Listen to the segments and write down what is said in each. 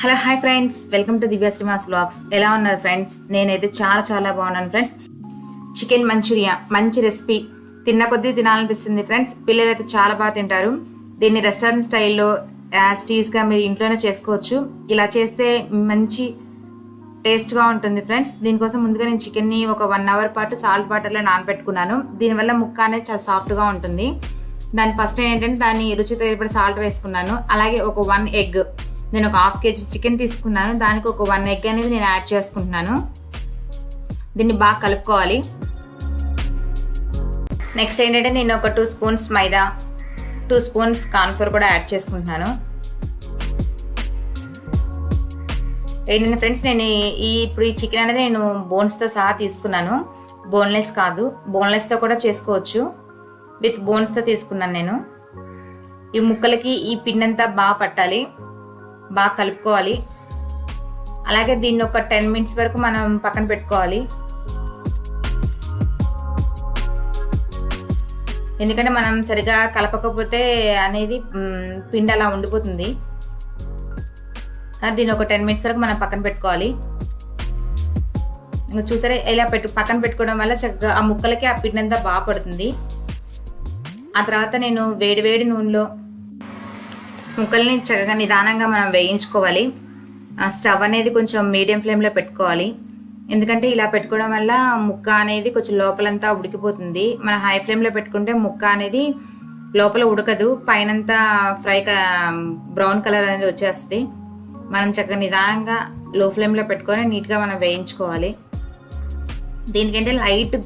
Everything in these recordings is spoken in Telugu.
Hello hi friends. Welcome to Divya Sreema's blogs ఎలా ఉన్నారు ఫ్రెండ్స్? నేనైతే చాలా చాలా బాగున్నాను ఫ్రెండ్స్. చికెన్ మంచూరియా మంచి రెసిపీ. తిన్న కొద్దీ తినాలనిపిస్తుంది ఫ్రెండ్స్. పిల్లలు అయితే చాలా బాగా తింటారు. దీన్ని రెస్టారెంట్ స్టైల్లో యాజ్ టీస్గా మీరు ఇంట్లోనే చేసుకోవచ్చు. ఇలా చేస్తే మంచి టేస్ట్గా ఉంటుంది ఫ్రెండ్స్. దీనికోసం ముందుగా నేను చికెన్ని ఒక వన్ అవర్ పాటు సాల్ట్ వాటర్లో నానబెట్టుకున్నాను. దీనివల్ల ముక్క అనేది చాలా సాఫ్ట్గా ఉంటుంది. దాని ఫస్ట్ ఏంటంటే దాన్ని రుచి తగినప్పుడు సాల్ట్ వేసుకున్నాను. అలాగే ఒక వన్ ఎగ్. నేను ఒక హాఫ్ కేజీ చికెన్ తీసుకున్నాను. దానికి ఒక వన్ ఎగ్ అనేది నేను యాడ్ చేసుకుంటున్నాను. దీన్ని బాగా కలుపుకోవాలి. నెక్స్ట్ ఏంటంటే నేను ఒక two spoons maida two spoons cornflour కూడా యాడ్ చేసుకుంటున్నాను. ఏంటంటే ఫ్రెండ్స్ నేను ఈ- ఈ ఇప్పుడు ఈ చికెన్ అనేది నేను బోన్స్తో సహా తీసుకున్నాను. బోన్లెస్ కాదు. బోన్లెస్తో కూడా చేసుకోవచ్చు. విత్ బోన్స్తో తీసుకున్నాను నేను. ఈ ముక్కలకి ఈ పిండి అంతా బాగా పట్టాలి. బాగా కలుపుకోవాలి. అలాగే దీన్ని ఒక టెన్ మినిట్స్ వరకు మనం పక్కన పెట్టుకోవాలి. ఎందుకంటే మనం సరిగా కలపకపోతే అనేది పిండి అలా ఉండిపోతుంది. కానీ దీన్ని ఒక టెన్ మినిట్స్ వరకు మనం పక్కన పెట్టుకోవాలి. ఇంకా చూసారా ఇలా పెట్టు పక్కన పెట్టుకోవడం వల్ల చక్కగా ఆ ముక్కలకి ఆ పిండి అంతా బాగా పడుతుంది. ఆ తర్వాత నేను వేడి వేడి నూనెలో ముక్కల్ని చక్కగా నిదానంగా మనం వేయించుకోవాలి. ఆ స్టవ్ అనేది కొంచెం మీడియం ఫ్లేమ్లో పెట్టుకోవాలి. ఎందుకంటే ఇలా పెట్టుకోవడం వల్ల ముక్క అనేది కొంచెం లోపలంతా ఉడికిపోతుంది. మన హై ఫ్లేమ్లో పెట్టుకుంటే ముక్క అనేది లోపల ఉడకదు. పైనంతా ఫ్రై బ్రౌన్ కలర్ అనేది వచ్చేస్తుంది. మనం చక్కగా నిదానంగా లో ఫ్లేమ్లో పెట్టుకొని నీట్గా మనం వేయించుకోవాలి. దీనికంటే లైట్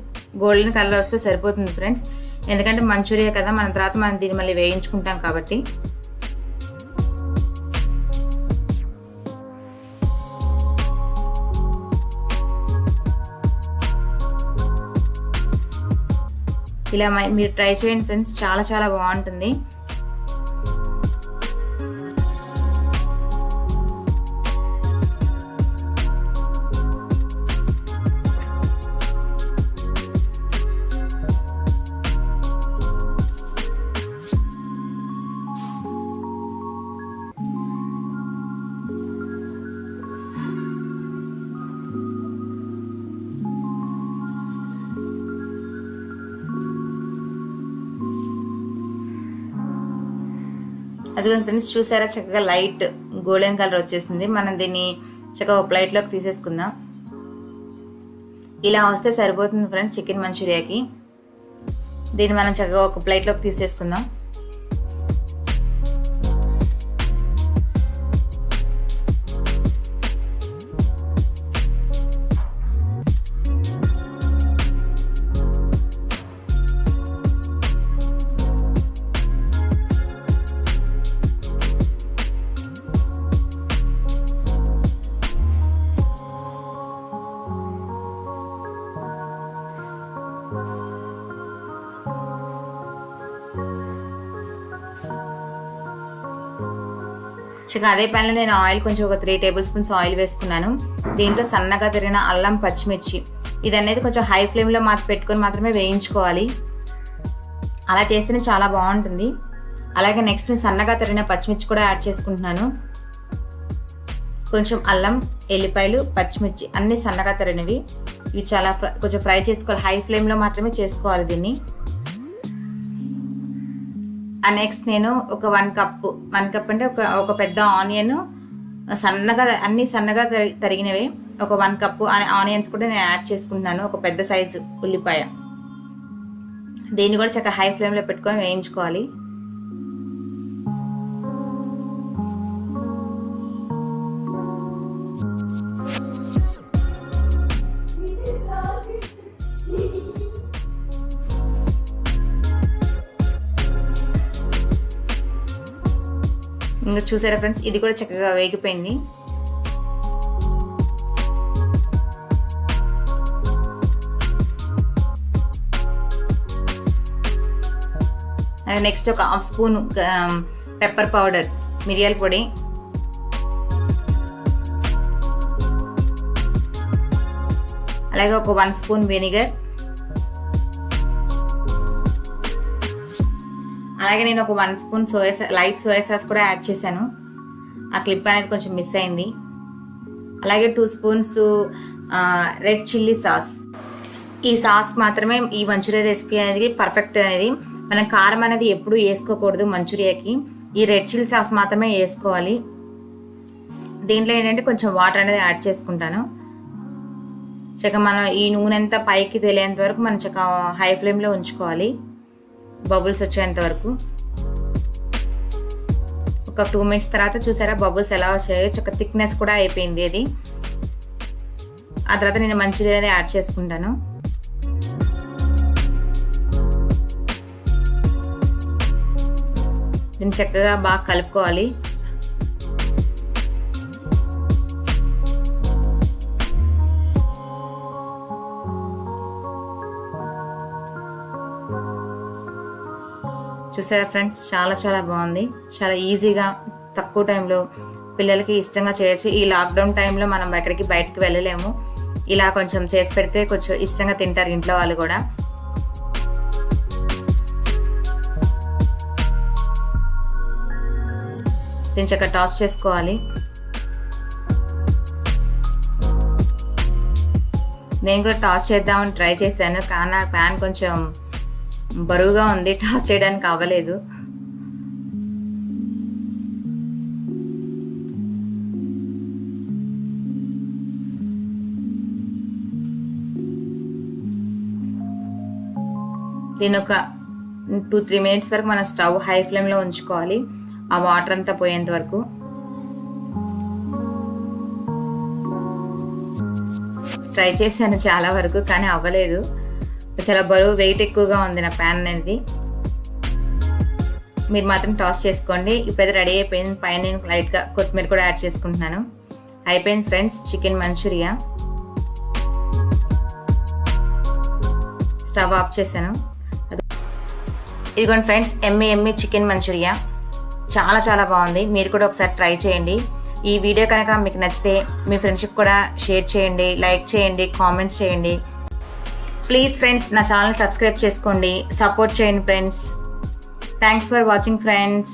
గోల్డెన్ కలర్ వస్తే సరిపోతుంది ఫ్రెండ్స్. ఎందుకంటే మంచూరియా కదా మన తర్వాత మనం దీన్ని మళ్ళీ వేయించుకుంటాం కాబట్టి. ఇలా మీరు ట్రై చేయండి ఫ్రెండ్స్. చాలా చాలా బాగుంటుంది. అదిగో ఫ్రెండ్స్ చూసారా? చక్కగా లైట్ గోల్డెన్ కలర్ వచ్చేసింది. మనం దీన్ని చక్కగా ఒక ప్లేట్లోకి తీసేసుకుందాం. ఇలా వస్తే సరిపోతుంది ఫ్రెండ్స్ చికెన్ మంచూరియాకి. దీన్ని మనం చక్కగా ఒక ప్లేట్లోకి తీసేసుకుందాం. చక్కగా అదే ప్యాన్లో నేను ఆయిల్ కొంచెం ఒక త్రీ టేబుల్ స్పూన్స్ ఆయిల్ వేసుకున్నాను. దీంట్లో సన్నగా తిరిగిన అల్లం పచ్చిమిర్చి. ఇది అనేది కొంచెం హై ఫ్లేమ్లో మాత్రం పెట్టుకొని మాత్రమే వేయించుకోవాలి. అలా చేస్తేనే చాలా బాగుంటుంది. అలాగే నెక్స్ట్ సన్నగా తరిగిన పచ్చిమిర్చి కూడా యాడ్ చేసుకుంటున్నాను. కొంచెం అల్లం ఎల్లిపాయలు పచ్చిమిర్చి అన్నీ సన్నగా తరిగినవి. ఇవి చాలా కొంచెం ఫ్రై చేసుకోవాలి. హై ఫ్లేమ్లో మాత్రమే చేసుకోవాలి దీన్ని. నెక్స్ట్ నేను ఒక వన్ కప్ వన్ కప్ అంటే ఒక ఒక పెద్ద ఆనియన్ సన్నగా అన్నీ సన్నగా తరిగినవి. ఒక వన్ కప్ ఆనియన్స్ కూడా నేను యాడ్ చేసుకుంటున్నాను ఒక పెద్ద సైజు ఉల్లిపాయ. దీన్ని కూడా చక్కగా హై ఫ్లేమ్లో పెట్టుకొని వేయించుకోవాలి. ఇంకా చూసారా ఫ్రెండ్స్? ఇది కూడా చక్కగా వేగిపోయింది. నెక్స్ట్ ఒక హాఫ్ స్పూన్ పెప్పర్ పౌడర్ మిరియాల పొడి. అలాగే ఒక వన్ స్పూన్ వెనిగర్. అలాగే నేను ఒక వన్ స్పూన్ సోయా సా- లైట్ సోయా సాస్ కూడా యాడ్ చేశాను. ఆ క్లిప్ అనేది కొంచెం మిస్ అయింది. అలాగే two spoons red chilli sauce. ఈ సాస్ మాత్రమే ఈ మంచూరియా రెసిపీ అనేది పర్ఫెక్ట్ అనేది మనం కారం అనేది ఎప్పుడూ వేసుకోకూడదు మంచూరియాకి. ఈ రెడ్ చిల్లీ సాస్ మాత్రమే వేసుకోవాలి. దీంట్లో ఏంటంటే కొంచెం వాటర్ అనేది యాడ్ చేసుకుంటాను. చక్క మనం ఈ నూనె అంతా పైకి తెలియంత వరకు మనం చక్క హై ఫ్లేమ్లో ఉంచుకోవాలి. బబుల్స్ వచ్చేంత వరకు. ఒక టూ మినిట్స్ తర్వాత చూసారా బబుల్స్ ఎలా వచ్చాయో? చక్క థిక్నెస్ కూడా అయిపోయింది అది. ఆ తర్వాత నేను మంచూరియా యాడ్ చేసుకుంటాను. దీన్ని చక్కగా బాగా కలుపుకోవాలి. చూసారా ఫ్రెండ్స్? చాలా చాలా బాగుంది. చాలా ఈజీగా తక్కువ టైంలో పిల్లలకి ఇష్టంగా చేయొచ్చు. ఈ లాక్డౌన్ టైంలో మనం ఎక్కడికి బయటకు వెళ్ళలేము. ఇలా కొంచెం చేసి పెడితే కొంచెం ఇష్టంగా తింటారు ఇంట్లో వాళ్ళు కూడా. తించక టాస్ చేసుకోవాలి. నేను కూడా టాస్ చేద్దామని ట్రై చేశాను. కానీ నా ప్యాన్ కొంచెం బరువుగా ఉంది టాస్ చేయడానికి అవ్వలేదు దీని ఒక టూ త్రీ మినిట్స్ వరకు మనం స్టవ్ హై ఫ్లేమ్లో ఉంచుకోవాలి. ఆ వాటర్ అంతా పోయేంత వరకు. ట్రై చేశాను చాలా వరకు కానీ అవ్వలేదు. చాలా బరువు వెయిట్ ఎక్కువగా ఉంది నా ప్యాన్ అనేది. మీరు మాత్రం టాస్ చేసుకోండి. ఇప్పుడైతే రెడీ అయిపోయింది. పైన నేను లైట్గా కొత్తిమీర కూడా యాడ్ చేసుకుంటున్నాను. అయిపోయింది friends chicken manchuria stove off చేశాను. ఇదిగోండి ఫ్రెండ్స్ ఎమ్మి ఎమ్మి చికెన్ మంచూరియా చాలా చాలా బాగుంది. మీరు కూడా ఒకసారి ట్రై చేయండి. ఈ వీడియో కనుక మీకు నచ్చితే మీ ఫ్రెండ్షిప్ కూడా షేర్ చేయండి లైక్ చేయండి కామెంట్స్ చేయండి. ప్లీజ్ ఫ్రెండ్స్ నా ఛానల్ సబ్స్క్రైబ్ చేసుకోండి. సపోర్ట్ చేయండి friends thanks for watching friends